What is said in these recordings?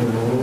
you.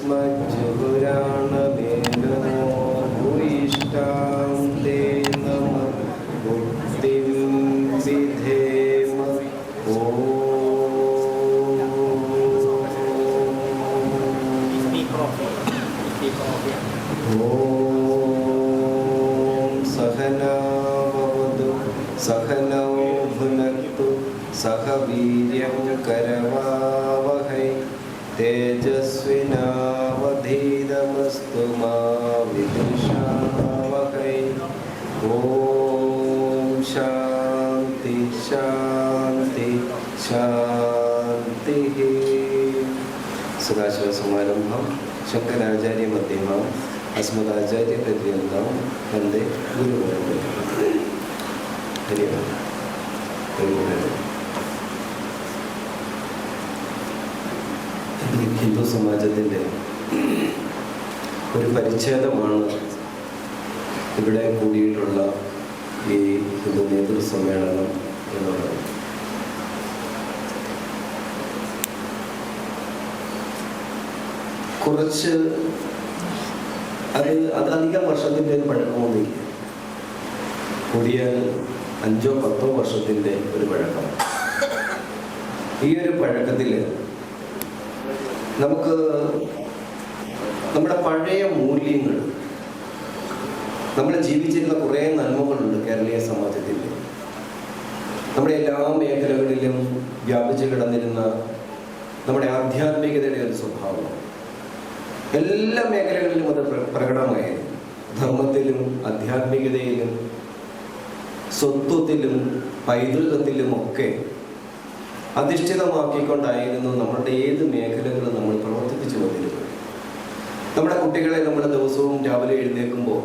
ശ്രീകൃഷ്ണജപുരാണമേ നമോ ഭൂയിഷ്ടാം ദേ നമ ബുദ്ധിം വിധേമ ഓം. ഓം സഹനാവതു സഹനോ ഭുനത്തു സഹവീര്യം കരവാവഹൈ. तेजस्विनावधीतमस्तु मा विदुषावहै। ॐ शान्ति शान्ति शान्तिः। सदाशिवसमारम्भं शङ्कराचार्यमध्यमाम् अस्मदाचार्यपर्यन्तां वंदे गुरुवर्गं हरिः ओम् ഹിന്ദു സമാജത്തിന്റെ ഒരു പരിച്ഛേദമാണ് ഇവിടെ കൂടിയിട്ടുള്ള ഈ ഹിന്ദു നേതൃസമ്മേളനം എന്നുള്ളത്. കുറച്ച് അത് അത് അധികം വർഷത്തിന്റെ ഒരു പഴക്കമൊന്നുമില്ല. കൂടിയാൽ അഞ്ചോ പത്തോ വർഷത്തിന്റെ ഒരു പഴക്കം. ഈ ഒരു പഴക്കത്തിൽ നമുക്ക് നമ്മുടെ പഴയ മൂല്യങ്ങൾ നമ്മൾ ജീവിച്ചിരുന്ന കുറേ നന്മകളുണ്ട് കേരളീയ സമാജത്തിൽ. നമ്മുടെ എല്ലാ മേഖലകളിലും വ്യാപിച്ചു കിടന്നിരുന്ന നമ്മുടെ ആധ്യാത്മികതയുടെ ഒരു സ്വഭാവം. എല്ലാ മേഖലകളിലും അത് പ്ര- പ്രകടമായിരുന്നു. ധർമ്മത്തിലും ആധ്യാത്മികതയിലും സ്വത്വത്തിലും പൈതൃകത്തിലും ഒക്കെ അധിഷ്ഠിതമാക്കിക്കൊണ്ടായിരുന്നു നമ്മളുടെ ഏത് മേഖലകളും നമ്മൾ പ്രവർത്തിപ്പിച്ചു വന്നിരുന്നത് നമ്മുടെ കുട്ടികളെ നമ്മൾ ദിവസവും രാവിലെ എഴുന്നേൽക്കുമ്പോൾ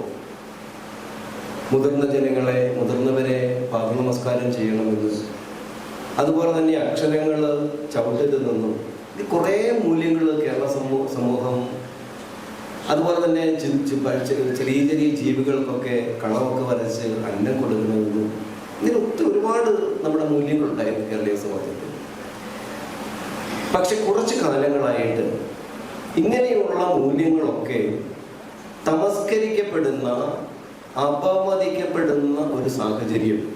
മുതിർന്ന ജനങ്ങളെ മുതിർന്നവരെ പാദനമസ്കാരം ചെയ്യണമെന്ന് അതുപോലെ തന്നെ അക്ഷരങ്ങൾ ചവിട്ടത്തിൽ നിന്നും ഇത് കുറേ മൂല്യങ്ങൾ കേരള സമൂഹ സമൂഹം അതുപോലെ തന്നെ ചെറിയ ചെറിയ ജീവികൾക്കൊക്കെ കളമൊക്കെ വരച്ച് അന്നം കൊടുക്കണമെന്നും ഇങ്ങനെ ഒത്തിരി ഒരുപാട് നമ്മുടെ മൂല്യങ്ങളുണ്ടായിരുന്നു കേരളീയ സമൂഹത്തിൽ. പക്ഷെ കുറച്ച് കാലങ്ങളായിട്ട് ഇങ്ങനെയുള്ള മൂല്യങ്ങളൊക്കെ തമസ്കരിക്കപ്പെടുന്ന അപമതിക്കപ്പെടുന്ന ഒരു സാഹചര്യം.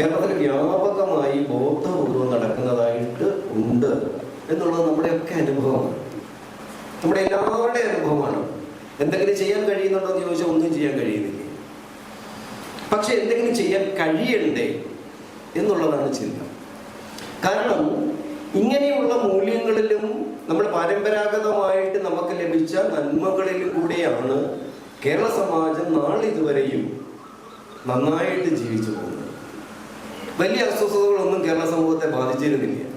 കേരളത്തിൽ വ്യാപകമായി ബോധപൂർവം നടക്കുന്നതായിട്ട് ഉണ്ട് എന്നുള്ളത് നമ്മുടെയൊക്കെ അനുഭവമാണ്. നമ്മുടെ എല്ലാവരുടെ അനുഭവമാണ്. എന്തെങ്കിലും ചെയ്യാൻ കഴിയുന്നുണ്ടോ എന്ന് ചോദിച്ചാൽ ഒന്നും ചെയ്യാൻ കഴിയുന്നില്ല. പക്ഷെ എന്തെങ്കിലും ചെയ്യാൻ കഴിയണ്ടേ എന്നുള്ളതാണ് ചിന്ത. കാരണം ഇങ്ങനെയുള്ള മൂല്യങ്ങളിലും നമ്മൾ പരമ്പരാഗതമായിട്ട് നമുക്ക് ലഭിച്ച നന്മകളിലും കൂടെയാണ് കേരള സമാജം നാളിതുവരെയും നന്നായിട്ട് ജീവിച്ചു പോകുന്നത്. വലിയ അസ്വസ്ഥതകളൊന്നും കേരള സമൂഹത്തെ ബാധിച്ചിരുന്നില്ല.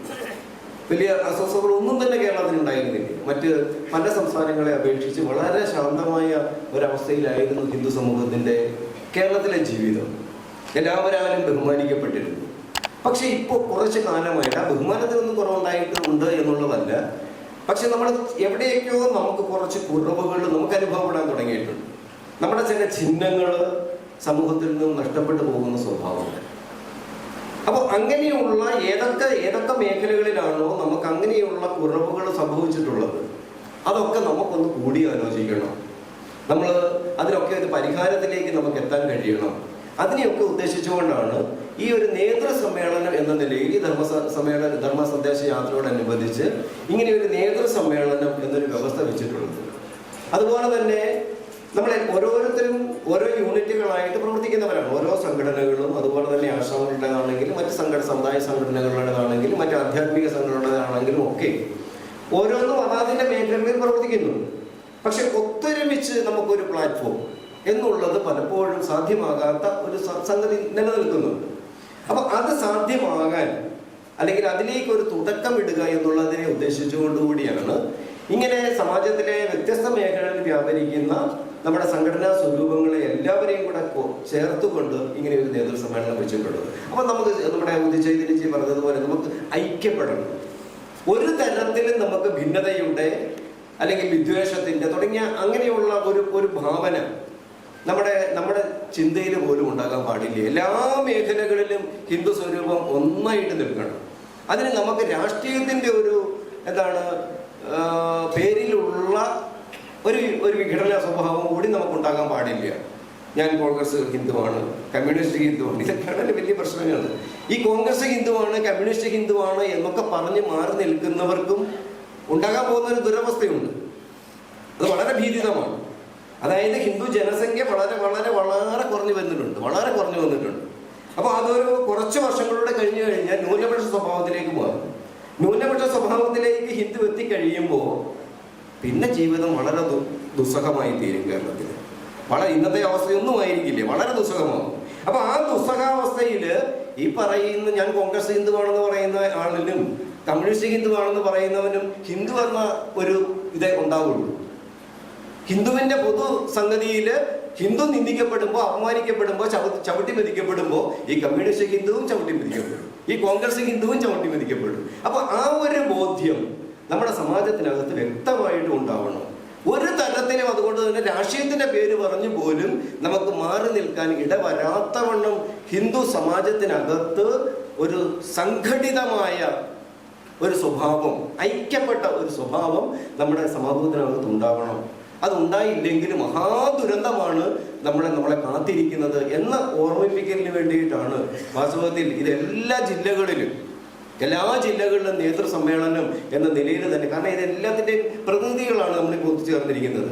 വലിയ അസ്വസ്ഥതകളൊന്നും തന്നെ കേരളത്തിൽ ഉണ്ടായിരുന്നില്ല. മറ്റ് പല സംസ്ഥാനങ്ങളെ അപേക്ഷിച്ച് വളരെ ശാന്തമായ ഒരവസ്ഥയിലായിരുന്നു ഹിന്ദു സമൂഹത്തിന്റെ കേരളത്തിലെ ജീവിതം. എല്ലാവരാലും ബഹുമാനിക്കപ്പെട്ടിരുന്നു. പക്ഷെ ഇപ്പോൾ കുറച്ച് കാലമായിട്ട് ആ ബഹുമാനത്തിനൊന്നും കുറവുണ്ടായിട്ടുണ്ട് എന്നുള്ളതല്ല. പക്ഷെ നമ്മൾ എവിടെയൊക്കെയോ നമുക്ക് കുറച്ച് കുറവുകൾ നമുക്ക് അനുഭവപ്പെടാൻ തുടങ്ങിയിട്ടുണ്ട്. നമ്മുടെ ചില ചിഹ്നങ്ങൾ സമൂഹത്തിൽ നിന്നും നഷ്ടപ്പെട്ടു പോകുന്ന സ്വഭാവമുണ്ട്. അപ്പോൾ അങ്ങനെയുള്ള ഏതൊക്കെ ഏതൊക്കെ മേഖലകളിലാണോ നമുക്ക് അങ്ങനെയുള്ള കുറവുകൾ സംഭവിച്ചിട്ടുള്ളത്? അതൊക്കെ നമുക്കൊന്ന് കൂടി ആലോചിക്കണം. നമ്മൾ അതിനൊക്കെ ഒരു പരിഹാരത്തിലേക്ക് നമുക്ക് എത്താൻ കഴിയണം. അതിനെയൊക്കെ ഉദ്ദേശിച്ചുകൊണ്ടാണ് ഈ ഒരു നേതൃ സമ്മേളനം എന്ന നിലയിൽ ഈ ധർമ്മ സമ്മേളന ധർമ്മ സന്ദേശ യാത്രയോടനുബന്ധിച്ച് ഇങ്ങനെ ഒരു നേതൃ സമ്മേളനം എന്നൊരു വ്യവസ്ഥ വെച്ചിട്ടുള്ളത്. അതുപോലെ തന്നെ നമ്മളെ ഓരോരുത്തരും ഓരോ യൂണിറ്റുകളായിട്ട് പ്രവർത്തിക്കുന്നവരാണ്. ഓരോ സംഘടനകളും അതുപോലെ തന്നെ ആശ്രമങ്ങളുടേതാണെങ്കിലും മറ്റ് സംഘടന സമുദായ സംഘടനകളുടേതാണെങ്കിലും മറ്റ് ആധ്യാത്മിക സംഘടനകളുടേതാണെങ്കിലും ഒക്കെ ഓരോന്നും അതാതിന്റെ മേഖലകളിൽ പ്രവർത്തിക്കുന്നു പക്ഷെ ഒത്തൊരുമിച്ച് നമുക്കൊരു പ്ലാറ്റ്ഫോം എന്നുള്ളത് പലപ്പോഴും സാധ്യമാകാത്ത ഒരു സംഗതി നിലനിൽക്കുന്നുണ്ട്. അപ്പൊ അത് സാധ്യമാകാൻ അല്ലെങ്കിൽ അതിലേക്ക് ഒരു തുടക്കം ഇടുക എന്നുള്ളതിനെ ഉദ്ദേശിച്ചുകൊണ്ടുകൂടിയാണ് ഇങ്ങനെ സമാജത്തിലെ വ്യത്യസ്ത മേഖലകളിൽ വ്യാപരിക്കുന്ന നമ്മുടെ സംഘടനാ സ്വരൂപങ്ങളെ എല്ലാവരെയും കൂടെ ചേർത്തുകൊണ്ട് ഇങ്ങനെ ഒരു നേതൃ സമ്മേളനം വെച്ചിട്ടുള്ളത് അപ്പൊ നമുക്ക് നമ്മുടെ ഉദിച്ചൈതന്യജി പറഞ്ഞതുപോലെ നമുക്ക് ഐക്യപ്പെടണം. ഒരു തരത്തിലും നമുക്ക് ഭിന്നതയുടെ അല്ലെങ്കിൽ വിദ്വേഷത്തിന്റെ തുടങ്ങിയ അങ്ങനെയുള്ള ഒരു ഒരു ഭാവന നമ്മുടെ നമ്മുടെ ചിന്തയിൽ പോലും ഉണ്ടാകാൻ പാടില്ല. എല്ലാ മേഖലകളിലും ഹിന്ദു സ്വരൂപം ഒന്നായിട്ട് നിൽക്കണം. അതിന് നമുക്ക് രാഷ്ട്രീയത്തിന്റെ ഒരു എന്താണ് പേരിലുള്ള ഒരു ഒരു വിഘടന സ്വഭാവം കൂടി നമുക്ക് ഉണ്ടാകാൻ പാടില്ല. ഞാൻ കോൺഗ്രസ് ഹിന്ദുവാണ് കമ്മ്യൂണിസ്റ്റ് ഹിന്ദുവാണ്. ഇതൊക്കെയാണ് വലിയ പ്രശ്നങ്ങൾ. ഈ കോൺഗ്രസ് ഹിന്ദുവാണ് കമ്മ്യൂണിസ്റ്റ് ഹിന്ദുവാണ് എന്നൊക്കെ പറഞ്ഞ് മാറി നിൽക്കുന്നവർക്കും ഉണ്ടാകാൻ പോകുന്ന ഒരു ദുരവസ്ഥയുണ്ട്. അത് വളരെ ഭീതിതമാണ് അതായത് ഹിന്ദു ജനസംഖ്യ വളരെ വളരെ വളരെ കുറഞ്ഞു വന്നിട്ടുണ്ട് വളരെ കുറഞ്ഞു വന്നിട്ടുണ്ട്. അപ്പോൾ അതൊരു കുറച്ച് വർഷങ്ങളിലൂടെ കഴിഞ്ഞു കഴിഞ്ഞാൽ ന്യൂനപക്ഷ സ്വഭാവത്തിലേക്ക് മാറും ന്യൂനപക്ഷ സ്വഭാവത്തിലേക്ക് ഹിന്ദു എത്തിക്കഴിയുമ്പോൾ പിന്നെ ജീവിതം വളരെ ദു- ദുസ്സഹമായി തീരും കേരളത്തിൽ വളരെ ഇന്നത്തെ അവസ്ഥയൊന്നും ആയിരിക്കില്ലേ. വളരെ ദുസ്സഹമാകും അപ്പൊ ആ ദുസ്സഹാവസ്ഥയിൽ ഈ പറയുന്ന ഞാൻ കോൺഗ്രസ് ഹിന്ദുവാണെന്ന് പറയുന്ന ആളിനും കമ്മ്യൂണിസ്റ്റ് ഹിന്ദുവാണെന്ന് പറയുന്നവനും ഹിന്ദു എന്ന ഒരു ഇതേ ഉണ്ടാവുള്ളൂ. ഹിന്ദുവിന്റെ പൊതു സംഗതിയിൽ ഹിന്ദു നിന്ദിക്കപ്പെടുമ്പോൾ അപമാനിക്കപ്പെടുമ്പോൾ ചവിട്ടി മെതിക്കപ്പെടുമ്പോൾ ഈ കമ്മ്യൂണിസ്റ്റ് ഹിന്ദുവും ചവിട്ടി മെതിക്കപ്പെടും. ഈ കോൺഗ്രസ് ഹിന്ദുവും ചവിട്ടി മെതിക്കപ്പെടും. അപ്പൊ ആ ഒരു ബോധ്യം നമ്മുടെ സമാജത്തിനകത്ത് വ്യക്തമായിട്ടും ഉണ്ടാവണം. ഒരു തരത്തിലും അതുകൊണ്ട് തന്നെ രാഷ്ട്രീയത്തിന്റെ പേര് പറഞ്ഞു പോലും നമുക്ക് മാറി നിൽക്കാൻ ഇടവരാത്തവണ്ണം ഹിന്ദു സമാജത്തിനകത്ത് ഒരു സംഘടിതമായ ഒരു സ്വഭാവം ഐക്യപ്പെട്ട ഒരു സ്വഭാവം നമ്മുടെ സമൂഹത്തിനകത്ത് ഉണ്ടാവണം. അതുണ്ടായില്ലെങ്കിൽ മഹാദുരന്തമാണ് നമ്മളെ നമ്മളെ കാത്തിരിക്കുന്നത് എന്ന ഓർമ്മിപ്പിക്കലിന് വേണ്ടിയിട്ടാണ്. വാസ്തവത്തിൽ ഇത് എല്ലാ ജില്ലകളിലും എല്ലാ ജില്ലകളിലും നേതൃ സമ്മേളനം എന്ന നിലയിൽ തന്നെ കാരണം ഇതെല്ലാത്തിന്റെയും പ്രതിനിധികളാണ് നമ്മൾ ഇപ്പോൾ ഒത്തുചേർന്നിരിക്കുന്നത്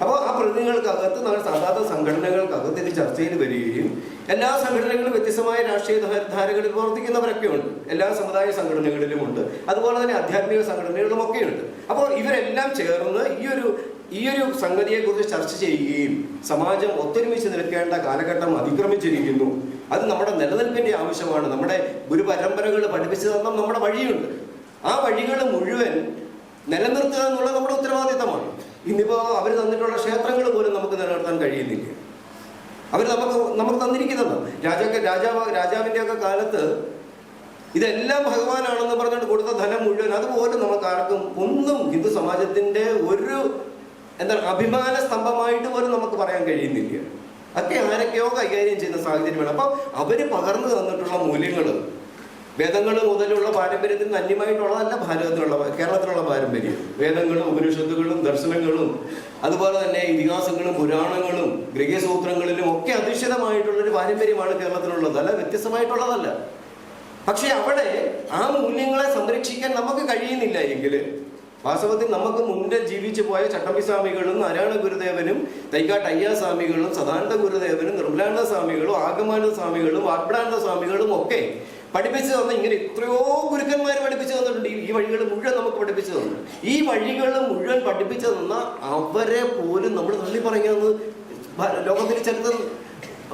അപ്പോൾ ആ പ്രതിനിധികൾക്കകത്ത് നമ്മൾ സാധാരണ സംഘടനകൾക്കകത്ത് ഇത് ചർച്ചയിൽ വരികയും എല്ലാ സംഘടനകളും വ്യത്യസ്തമായ രാഷ്ട്രീയ ധാരകളിൽ പ്രവർത്തിക്കുന്നവരൊക്കെ ഉണ്ട് എല്ലാ സമുദായ സംഘടനകളിലും ഉണ്ട് അതുപോലെ തന്നെ ആധ്യാത്മിക സംഘടനകളിലും ഒക്കെ ഉണ്ട് അപ്പോൾ ഇവരെല്ലാം ചേർന്ന് ഈ ഒരു ഈ ഒരു സംഗതിയെക്കുറിച്ച് ചർച്ച ചെയ്യുകയും സമാജം ഒത്തൊരുമിച്ച് നിൽക്കേണ്ട കാലഘട്ടം അതിക്രമിച്ചിരിക്കുന്നു. അത് നമ്മുടെ നിലനിൽപ്പിന്റെ ആവശ്യമാണ്. നമ്മുടെ ഗുരുപരമ്പരകൾ പഠിപ്പിച്ചു തന്ന നമ്മുടെ വഴിയുണ്ട്. ആ വഴികൾ മുഴുവൻ നിലനിർത്തുക എന്നുള്ള നമ്മുടെ ഉത്തരവാദിത്തമാണ്. ഇന്നിപ്പോ അവർ തന്നിട്ടുള്ള ക്ഷേത്രങ്ങൾ പോലും നമുക്ക് നിലനിർത്താൻ കഴിയുന്നില്ല. അവർ നമുക്ക് നമുക്ക് തന്നിരിക്കുന്നതാണ് രാജാക്ക രാജാവ് രാജാവിന്റെ ഒക്കെ കാലത്ത് ഇതെല്ലാം ഭഗവാനാണെന്ന് പറഞ്ഞുകൊണ്ട് കൊടുത്ത ധനം മുഴുവൻ അതുപോലെ നമുക്ക് ആർക്കും ഒന്നും ഹിന്ദു സമാജത്തിന്റെ ഒരു എന്താണ് അഭിമാന സ്തംഭമായിട്ട് പോലും നമുക്ക് പറയാൻ കഴിയുന്നില്ല. ഒക്കെ ആരൊക്കെയോ കൈകാര്യം ചെയ്യുന്ന സാഹചര്യമാണ്. അപ്പൊ അവർ പകർന്നു തന്നിട്ടുള്ള മൂല്യങ്ങൾ വേദങ്ങൾ മുതലുള്ള പാരമ്പര്യത്തിൽ അന്യമായിട്ടുള്ളതല്ല ഭാരതത്തിലുള്ള കേരളത്തിലുള്ള പാരമ്പര്യം. വേദങ്ങളും ഉപനിഷത്തുകളും ദർശനങ്ങളും അതുപോലെ തന്നെ ഇതിഹാസങ്ങളും പുരാണങ്ങളും ഗൃഹസൂത്രങ്ങളിലും ഒക്കെ അധിഷ്ഠിതമായിട്ടുള്ളൊരു പാരമ്പര്യമാണ് കേരളത്തിലുള്ളത്. അല്ല വ്യത്യസ്തമായിട്ടുള്ളതല്ല. പക്ഷെ അവിടെ ആ മൂല്യങ്ങളെ സംരക്ഷിക്കാൻ നമുക്ക് കഴിയുന്നില്ല എങ്കിൽ വാസ്തവത്തിൽ നമുക്ക് മുന്നേ ജീവിച്ചു പോയ ചട്ടമ്പി സ്വാമികളും നാരായണ ഗുരുദേവനും തൈക്കാട്ട് അയ്യാ സ്വാമികളും സദാനന്ദ ഗുരുദേവനും നിർമ്മലാനന്ദ സ്വാമികളും ആഗമാനന്ദ സ്വാമികളും വാഗ്ബടാനന്ദ സ്വാമികളും ഒക്കെ പഠിപ്പിച്ചു തന്ന ഇങ്ങനെ എത്രയോ ഗുരുക്കന്മാർ പഠിപ്പിച്ചു തന്നിട്ടുണ്ട്. ഈ- ഈ വഴികൾ മുഴുവൻ നമുക്ക് പഠിപ്പിച്ചു തന്നു. ഈ വഴികൾ മുഴുവൻ പഠിപ്പിച്ചു തന്ന അവരെ പോലും നമ്മൾ തള്ളി പറയുന്നത് ലോകത്തിൽ ചരിത്രം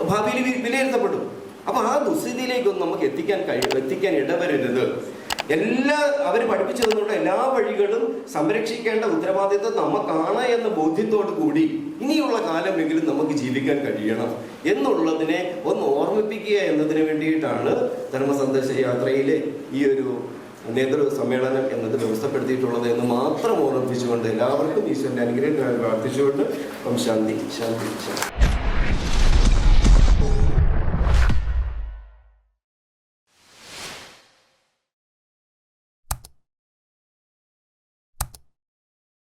ഭാവിയിൽ വിലയിരുത്തപ്പെടും. അപ്പൊ ആ ദുസ്ഥിതിയിലേക്കൊന്നും നമുക്ക് എത്തിക്കാൻ കഴിയും എത്തിക്കാൻ ഇടവരരുത്. എല്ലാ അവർ പഠിപ്പിച്ചു എല്ലാ വഴികളും സംരക്ഷിക്കേണ്ട ഉത്തരവാദിത്വം നമുക്കാണ് എന്ന ബോധ്യത്തോടു കൂടി ഇനിയുള്ള കാലമെങ്കിലും നമുക്ക് ജീവിക്കാൻ കഴിയണം എന്നുള്ളതിനെ ഒന്ന് ഓർമ്മിപ്പിക്കുക എന്നതിന് വേണ്ടിയിട്ടാണ് ധർമ്മസന്ദേശ യാത്രയിലെ ഈ ഒരു നേതൃ സമ്മേളനം എന്നത് വ്യവസ്ഥപ്പെടുത്തിയിട്ടുള്ളത് എന്ന് മാത്രം ഓർമ്മിപ്പിച്ചുകൊണ്ട് എല്ലാവർക്കും ഈശ്വരന്റെ അനുഗ്രഹം പ്രാർത്ഥിച്ചുകൊണ്ട് ശാന്തി ശാന്തി ശാന്തി.